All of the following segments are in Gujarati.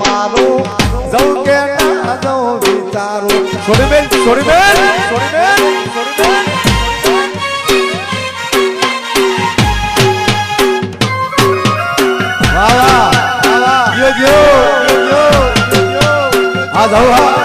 મારું, જઉં કે ના જઉં વિચારું. છોડી બેન છોડી બેન છોડી બેન છોડી બેન વાહ વાહ વાહ. ગયો ગયો ગયો આ જાઉં, હા.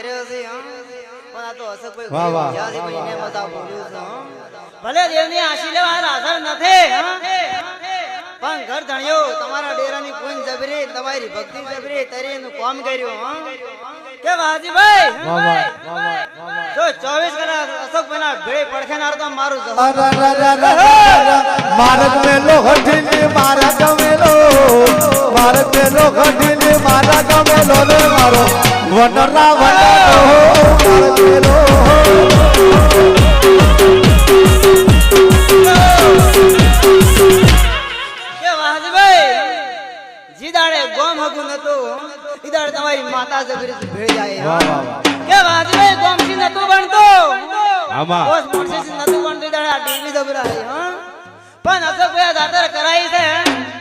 કર્યો છે હા? પણ આ તો અશોકભાઈ વાહ, વાહ. જ્યાંથી ભાઈને બધા બોલ્યું છે ભલે દેવની આશી લેવા હાજર નથી પણ ઘર ધણ્યો તમારા ડેરાની પૂન જબરી તમારી ભક્તિ જબરી તારી એનું કામ કર્યું કે વાજીભાઈ વાહ વાહ વાહ વાહ જો ચોવીસ કલાક અશોકભાઈ ના ભેળે પડખે ના તો મારું મારક મેલો ઘટીને મારા ગમેલો મારક મેલો ઘટીને મારા ગમેલો ને મારો. વનરા માતા જગરી ભેળ જાય કે વાજવે ગોમસી નતો બનતો? બનતો દાડા ડીલી દબરાય હા? પણ અસર બે દાતર કરાઈ છે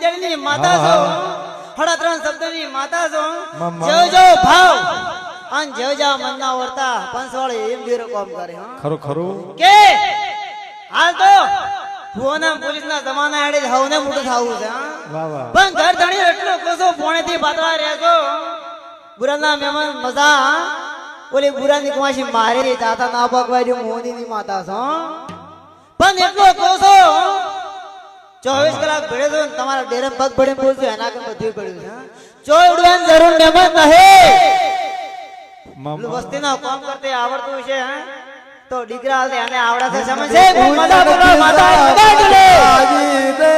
મોનવીની, ની માતા છો. હડા ત્રણ શબ્દની માતા છો. જેવો જેવો ભાવ. અને જેવો જેવો મનના વર્તા. પંચવાળી એમ બીરો કામ કરે હા. ખરું ખરું. કે? હાલ તો ભુવના પોલીસના જમાના હેડે હવને મોટું થાવું છે હં. વાહ વાહ. પણ ઘર ધણી એટલો કોસો પોણેથી પાતળા રહેજો બુરાના મહેમાન મજા ઓલી બુરાની કુમાશી મારી તાતા ના પગવાડ્યું મોનીની માતા છો પણ એટલો કોસો ચોવીસ કલાક ભેડે તો ને તમારા ડેરે પગ પડે બોલજો એના આગળ બધું પડ્યું છે ઉડવાની જરૂર મહેમાન નહીં. વસ્તી વસ્તીના કામ કરતે આવડતું છે હા? તો દીકરા હાલ એને આવડે છે સમજે મજા બોલો માતા મજા દે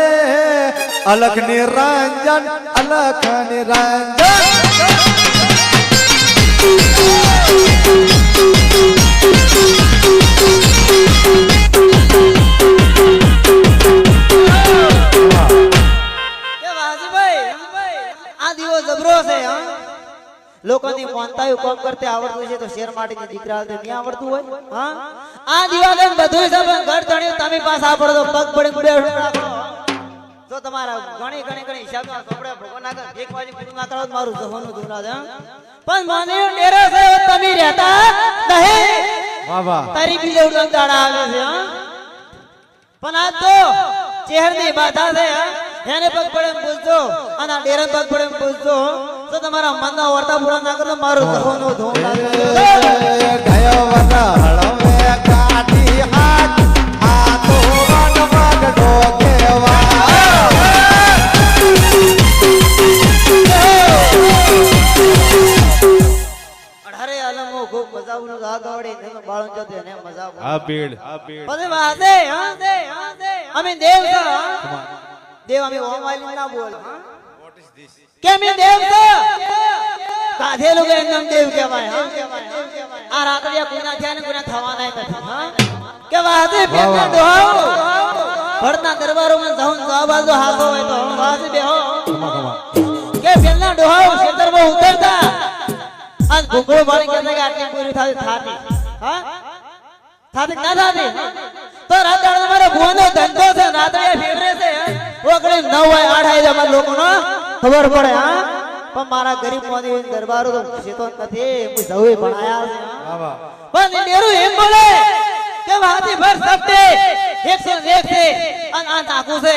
અલખ નિરંજન અલખ નિરંજન માટેની દીકરા હાલતે નહીં આવડતું હોય? હા? આ દીવા બધું સબ ઘર ધણ્યું તમે પાસ આવડો તો પગ પડી પડે રાખો. જો તમારા ઘણી ઘણી ઘણી હિસાબના કપડા ભગવાન આગળ એક માજી પૂરું ના કરો મારું જવાનું દુના છે પણ મને ડેરો છે તમે રહેતા નહીં. વાહ વાહ. તારી બીજે ઉડન દાડા આવે છે હા? પણ આ તો ચહેરની બાધા છે હા? એને પગ પડે પૂછજો અને આ ડેરે પગ પડે પૂછજો તો તમારા મનના વર્તા પૂરા ના કરો મારું ધોનો ધોન લાગે. ગયો વન હળવે કાઢી હાથ આ તો વન વગડો કેવા. અઢારે આલમો ખૂબ મજા ને બાળન આ ભીડ. આ ભીડ. પછી વાસે હા? અમે દેવ? દેવ અમે ઓમ વાલી ના બોલ હા? કેમી દેવ તો કાધેલું કે એકદમ દેવ કહેવાય આ રાત્રિયા ગુના થયા ને ગુના થવાના નથી કે વાજે ભેગા દોહાવ ભરના દરબારોમાં જાઉં જવાબ જો હાથો હોય તો વાજે બેહો. કે ભેલના દોહાવ ખેતરમાં ઉતરતા. આજ ભૂખડો ભરી કે આટલી પૂરી થાતી થાતી હા? થાતી ના થાતી? તો રાતડાળ મારો ભુવાનો ધંધો છે રાતડિયા ફેવરે છે ઓગણી નવ હોય આઠ આવી જાય લોકો નો ખબર પડે હા? પણ મારા ગરીબ મોદી દરબારો તો શેતો નથી હું સૌએ ભણાયા પણ એ એમ બોલે કે હાથી ભર ને એક છે અને આ તાકુ છે.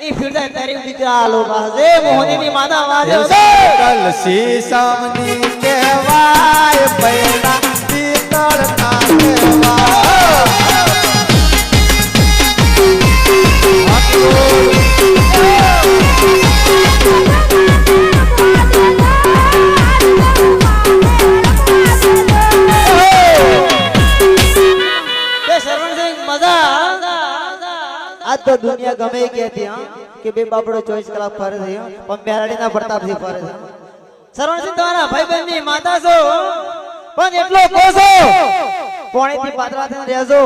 ઈ ફિરદા તારી દીકરા લોકો મોહની ની માતા વાજે છે કલસી સામની કેવાય પૈડા તો દુનિયા ગમે કહેતી, હા, કે બે બાપડો ચોવીસ કલાક ફરે છે પણ મેરાડીના પ્રતાપથી ફરે છે. શરવણસિંહ તમારા બહેનની માતા છો પણ એટલો કોસો પોણેથી પાદરા થઈને રહેજો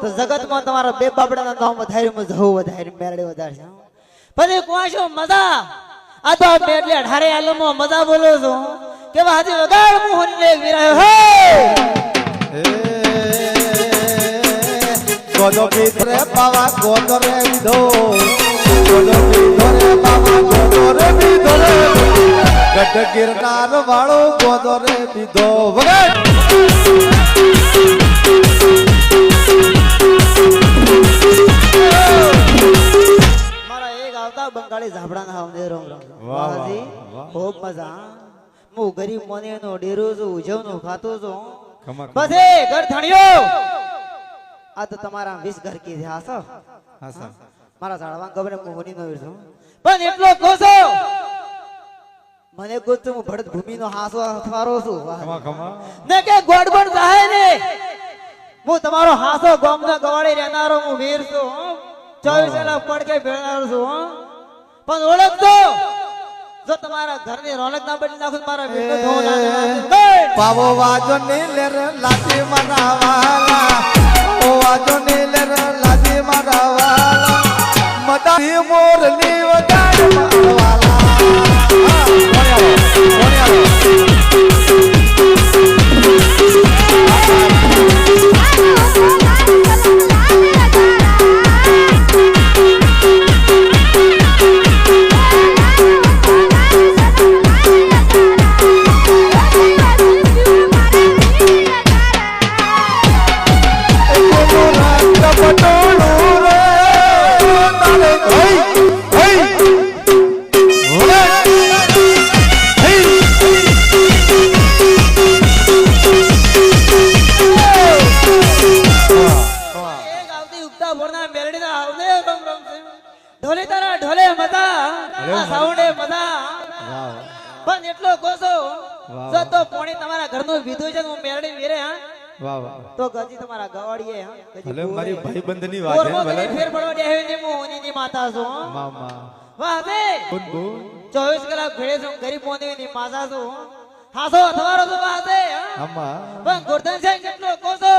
તો જગતમાં તમારા બે બાપડાના નામ વધાર્યું જવું વધાર્યું મેરડી વધારશે પછી કોશો મજા? આ તો આપણે એટલે અઢારે આલમમાં મજા બોલો છો કે વાજી વગાડ મોહનને વિરાયો હે! ગોદો પીતરે પાવા ગોદો રે વિધો ગોદો પીધો રે પાવા ગોદો રે વિધો રે. ગઢ ગિરનાર વાળો ગોદો રે વિધો વગર મારા એક આવતા બંગાળી ઝાપડાના હાવને રોમ રોમ. વાહ, વાહ, વાહજી ખૂબ મજા હું. ગરીબ મને નો ડેરો છું ઉજવનો ખાતો છું. પછી ઘર ધણ્યો. આ તો તમારા વીસ ઘર કી છે હાસો હાસો મારા ઝાડવા ગબરે મોહની નો છું પણ એટલો કોસો મને ગુસ્સો હું ભરત ભૂમિ નો હાસો અથવારો છું ને કે ગોડબડ જાહે ને. હું તમારો હાસો ગામના ગવાડી રહેનારો હું વીર છું. ચોવીસ કલાક પડકે ભેળનારો છું હો. પણ ઓળખતો જો તમારા ઘરની રોનક ના બદલી નાખું મારા વીરનો ધો ના. પાવો વાજો નીલેર લાતી લાટી વાલા. પાવો ઢોલે તારા ઢોલે મજા આ સાઉન્ડે મજા પણ એટલો કોસો જો તો પોણી તમારા ઘરનું વિધું છે હું મેરડી વીરે હા વાહ, વાહ. તો ગજી તમારા ગવાડીએ હા કુંવરે. મારી ભાઈબંધની વાત હે, ભલે. ફેર પડવા દે હે હું ઓનીની માતા છું. મામા. વાહ બે બોલ, બોલ. ચોવીસ કલાક ભેળે છું ગરીબ મોનીની માતા છું હાસો અથવારો તો વાહ બે હા. પણ ગોરધન છે કેટલો કોસો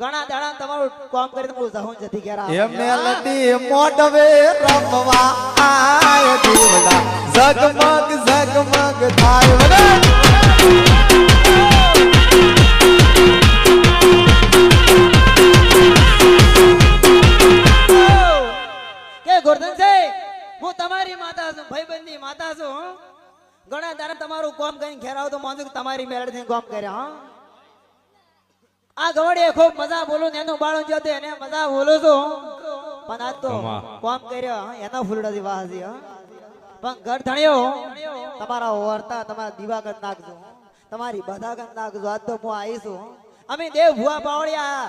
ઘણા દાડા તમારું કામ કરીને હું જાઉં જતી ગયા આવે. એમને લડી મોડવે રમવા આય દીવડા ઝગમગ ઝગમગ થાય આ ગવડે ખૂબ મજા બોલું ને એનું બાળું જતો એને મજા બોલું છું. પણ આ તો કોમ કર્યો એના ફૂલડાથી વાહજી પણ ઘર ધણ્યો તમારા વર્તા તમારા દીવા કર નાખજો તમારી બધા કર નાખજો. આજ તો હું આવીશું અમે દેવ ભુવા પાવડિયા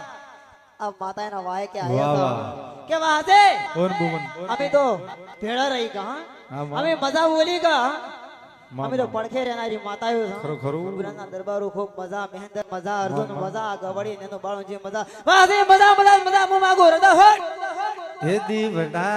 આ માતા એના વાય કે આયા વાહ, કે વાહ છે? અમે તો ભેળા રહી કા. અમે મજા બોલી કા અમે તો પડખે રહેનારી માતાઓ. ખરું, ખરું. ગુરુના દરબારો ખૂબ મજા મહેન્દ્ર મજા અર્જુન મજા ગવડી નેનો બાળો જે મજા વાહ છે, મજા મજા મજા હું માંગો રદા હટ હે દીવડા